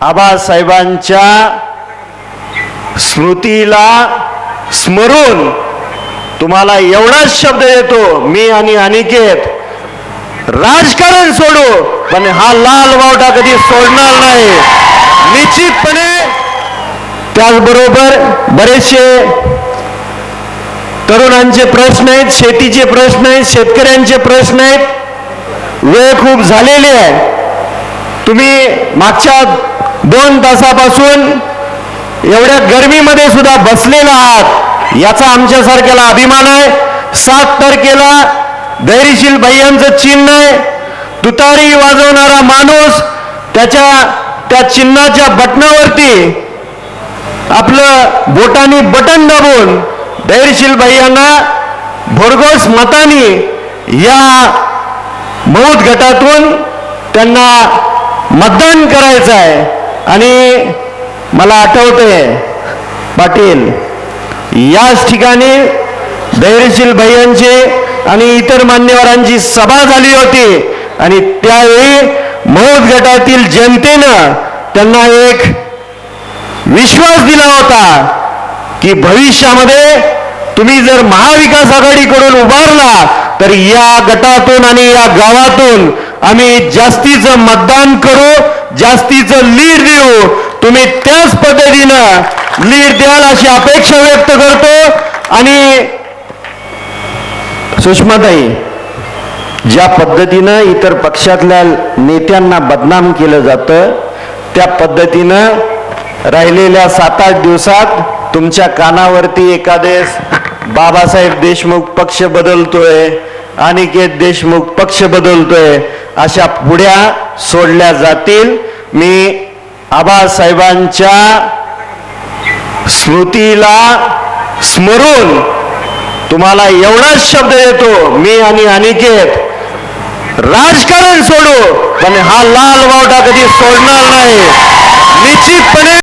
आबासाहेबांच्या स्मृतीला स्मरून तुम्हाला एवढाच शब्द देतो मी आणि अनिकेत. राजकारण सोडू पण हा लाल वावटा कधी सोडणार नाही. निश्चितपणे त्याचबरोबर बरेचसे तरुणांचे प्रश्न आहेत शेतीचे प्रश्न आहेत शेतकऱ्यांचे प्रश्न आहेत. वेळ खूप झालेली आहे. तुम्ही मागच्या दोन तासापासून एवढ्या गर्मीमध्ये सुद्धा बसलेला आहात याचा आमच्यासारख्याला अभिमान आहे. सात तारखेला धैर्यशील भैयांचं चिन्ह आहे. तुतारी वाजवणारा माणूस त्याच्या त्या चिन्हाच्या बटनावरती आपलं बोटाने बटन दाबून धैर्यशील भैयांना भोरघोस मताने या मौत गटातून त्यांना मतदान करायचं आहे. आणि मला आठवतंय पाटील याच ठिकाणी धैर्यशील भैयांची आणि इतर मान्यवरांची सभा झाली होती. आणि त्यावेळी मौत गटातील जनतेनं त्यांना एक विश्वास दिला होता की भविष्यामध्ये तुम्ही जर महाविकास आघाडीकडून उभारला तर या गटातून आणि या गावातून आम्ही जास्तीचं मतदान करू जास्तीचं लीड देऊ तुम्ही त्याच पद्धतीनं लीड द्याल अशी अपेक्षा व्यक्त करतो. आणि सुषमाताई ज्या पद्धतीनं इतर पक्षातल्या नेत्यांना बदनाम केलं जातं त्या पद्धतीनं राहिलेल्या सात आठ दिवसात तुमच्या कानावरती एखादेस बाबासाहेब देशमुख पक्ष बदलतोय अनिकेत देशमुख पक्ष बदलतोय अशा पुढ्या सोडल्या जातील. मी आबासाहेबांच्या स्मृतीला स्मरून तुम्हाला एवढाच शब्द देतो मी आणि अनिकेत. राजकारण सोडू पण हा लाल वावडा कधी सोडणार नाही. निश्चितपणे